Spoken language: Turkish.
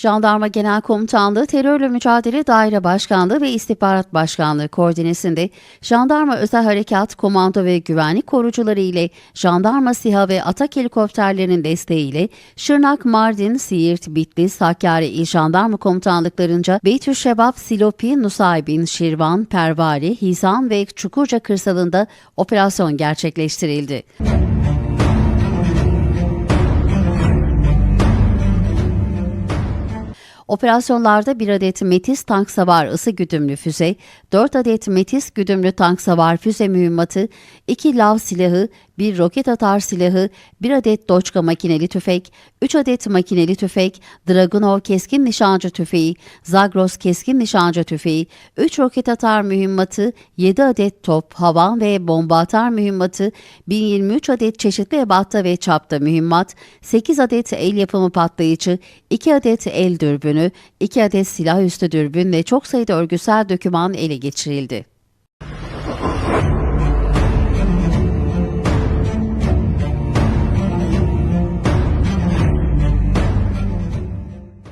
Jandarma Genel Komutanlığı Terörle Mücadele Daire Başkanlığı ve İstihbarat Başkanlığı koordinesinde Jandarma Özel Harekat Komando ve Güvenlik Korucuları ile Jandarma SİHA ve Atak helikopterlerinin desteğiyle Şırnak, Mardin, Siirt, Bitlis, Hakkari İl Jandarma Komutanlıklarınca Beytüşşebap, Silopi, Nusaybin, Şirvan, Pervari, Hizan ve Çukurca kırsalında operasyon gerçekleştirildi. Operasyonlarda bir adet Metis tank savar ısı güdümlü füze, 4 adet Metis güdümlü tank savar füze mühimmatı, 2 lav silahı, 1 roket atar silahı, 1 adet Doçka makineli tüfek, 3 adet makineli tüfek, Dragunov keskin nişancı tüfeği, Zagros keskin nişancı tüfeği, 3 roket atar mühimmatı, 7 adet top, havan ve bomba atar mühimmatı, 1023 adet çeşitli ebatta ve çapta mühimmat, 8 adet el yapımı patlayıcı, 2 adet el dürbünü, 2 adet silah üstü dürbün ve çok sayıda örgüsel döküman ele geçirildi.